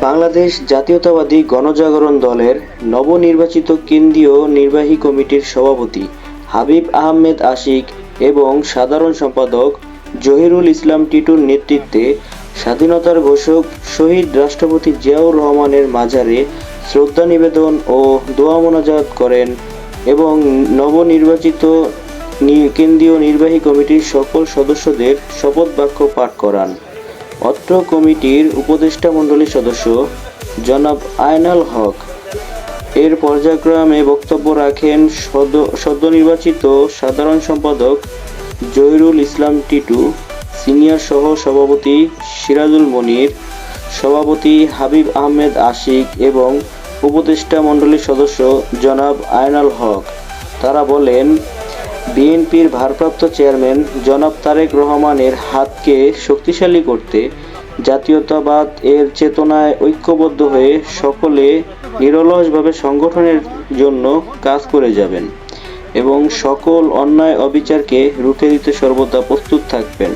বাংলাদেশ জাতীয়তাবাদী গণজাগরণ দলের নবনির্বাচিত কেন্দ্রীয় নির্বাহী কমিটির সভাপতি হাবিব আহমেদ আশিক এবং সাধারণ সম্পাদক জহিরুল ইসলাম টিটুর নেতৃত্বে স্বাধীনতার ঘোষক শহীদ রাষ্ট্রপতি জিয়াউর রহমানের মাজারে শ্রদ্ধা নিবেদন ও দোয়া মোনাজাত করেন এবং নবনির্বাচিত কেন্দ্রীয় নির্বাহী কমিটির সকল সদস্যদের শপথ বাক্য পাঠ করান। অত্র কমিটির উপদেষ্টা মণ্ডলীর সদস্য জনাব আয়নাল হক। এর পর্যায়ক্রমে বক্তব্য রাখেন সদ- সদ্য নির্বাচিত সাধারণ সম্পাদক জহিরুল ইসলাম টিটু, সিনিয়র সহ সভাপতি সিরাজুল মনির, সভাপতি হাবিব আহমেদ আশিক এবং উপদেষ্টা মণ্ডলীর সদস্য জনাব আয়নাল হক। তারা বলেন বিএনপির ভারপ্রাপ্ত চেয়ারম্যান জনাব তারেক রহমানের হাতকে শক্তিশালী করতে জাতীয়তাবাদ এর চেতনায় ঐক্যবদ্ধ হয়ে সকলে নিরলসভাবে সংগঠনের জন্য কাজ করে যাবেন এবং সকল অন্যায় অবিচারকে রুখে দিতে সর্বদা প্রস্তুত থাকবেন।